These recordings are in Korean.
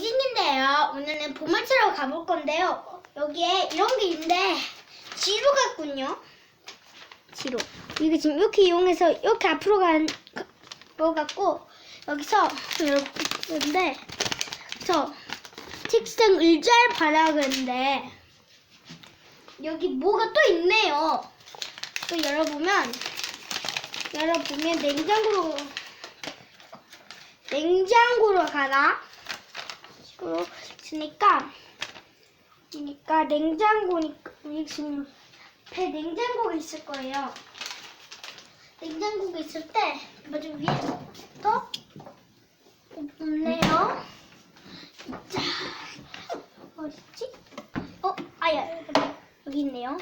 영진인데요. 오늘은 보물찾으러 가볼 건데요. 여기에 이런 게 있는데 지로 같군요. 지로. 이게 지금 이렇게 이용해서 이렇게 앞으로 가는 거 같고 여기서 여러분데 저 책상 의자를 봐라 그랬는데 여기 뭐가 또 있네요. 또 열어보면 열어보면 냉장고로 냉장고로 가나? 식으로 있으니까 그러니까 냉장고니까 배 냉장고가 있을 거예요. 냉장고가 있을 때 먼저 위에부터 없네요. 자 어딨지? 어 아야 여기 있네요.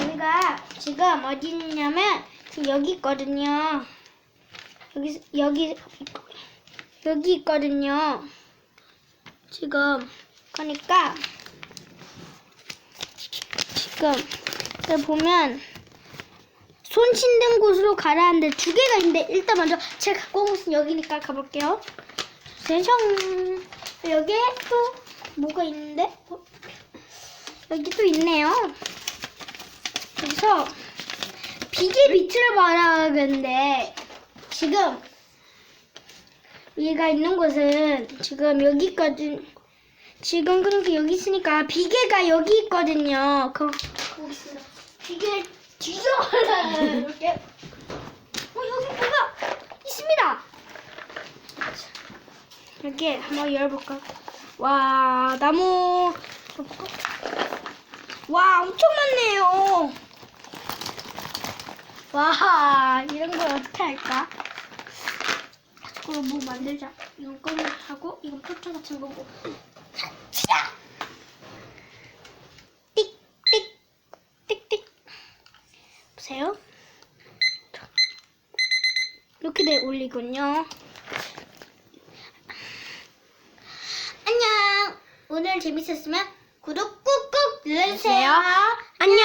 여기가 지금 어디 있냐면 지금 여기 있거든요. 여기 여기 여기 있거든요. 지금 그러니까 지금 여기 보면 손 씻는 곳으로 가라는데 두 개가 있는데 일단 먼저 제가 갖고 온 곳은 여기니까 가볼게요. 세상 여기에 또 뭐가 있는데 어? 여기 또 있네요. 여기서 비계 밑을 말하는데 지금 얘가 있는 곳은 지금 여기 있거든. 지금 그렇게 여기 있으니까 비계가 여기 있거든요. 그 거기 있어. 비계 뒤져라 이렇게. 어 여기 뭐가 있습니다. 여기 한번 열어볼까? 와 나무. 와 엄청 많네요. 와 이런 걸 어떻게 할까? 그럼 뭐 만들자. 이건 꺼내 하고 이건 포트 같은 거고. 시작. 띡띡 띡띡. 보세요. 이렇게 돼 올리군요. 안녕. 오늘 재밌었으면 구독 꾹꾹 눌러주세요. 안녕.